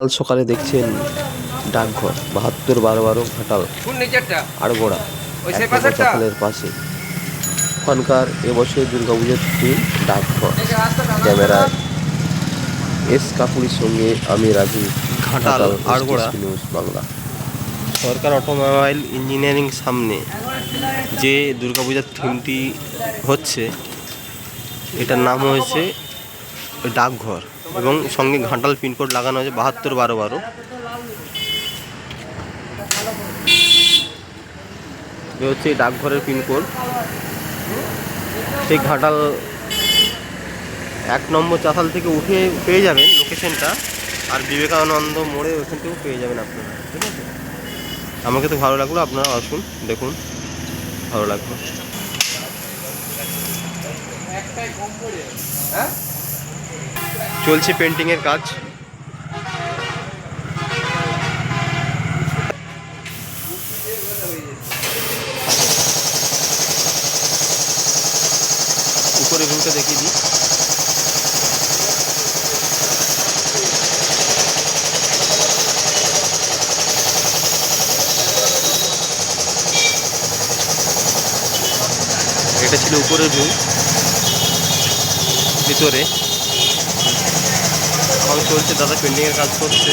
কাল সকালে দেখছেন ডাকঘর বাহাত্তর বারো বারো ঘাটাল আড়গোড়া? চাতালের পাশে। ওখানকার এবছর দুর্গাপুজোর থিম ডাকঘর। ক্যামেরায় এস কাপুরির সঙ্গে আমি Raju Ghatal, আড়গোড়া। News Bangla. Sarkar automobile engineering সামনে যে দুর্গাপূজার থিমটি হচ্ছে এটার নাম হয়েছে ডাকঘর। এবং সঙ্গে ঘাটাল পিনকোড লাগানো হয়েছে বাহাত্তর বারো বারো। এ হচ্ছে ডাকঘরের পিনকোড সেই ঘাটাল এক নম্বর চাতাল থেকে উঠে পেয়ে যাবেন লোকেশনটা। আর বিবেকানন্দ মোড়ে ওখান থেকেও পেয়ে যাবেন আপনারা, ঠিক আছে? আমাকে তো ভালো লাগল, আপনারা আসুন, দেখুন, ভালো লাগবে চলছে পেন্টিংয়ের কাজ। উপরে ভিউটা দেখিয়ে দিই। এটা ছিল উপরের ভিউ ভিতরে। চলছে দাদা পেন্টিংয়ের কাজ করছে।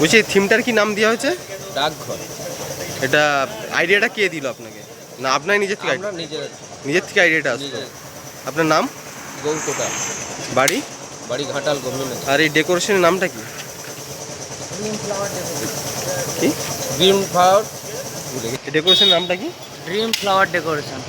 বলছি থিমটার কি নাম দেওয়া হয়েছে? ডাকঘর। এটা আইডিয়াটা কে দিল আপনাকে? না আপনার নিজের থেকে নিজের। নিজের থেকে আইডিয়াটা আসলো। আপনার নাম? গৌতটা। বাড়ি? বাড়ি ঘাটাল গভীর আর এই ডেকোরেশনের নামটা কি? কি? গ্রিন ফ্লাওয়ার ডেকোরেশনের নামটা কি? Dream flower decoration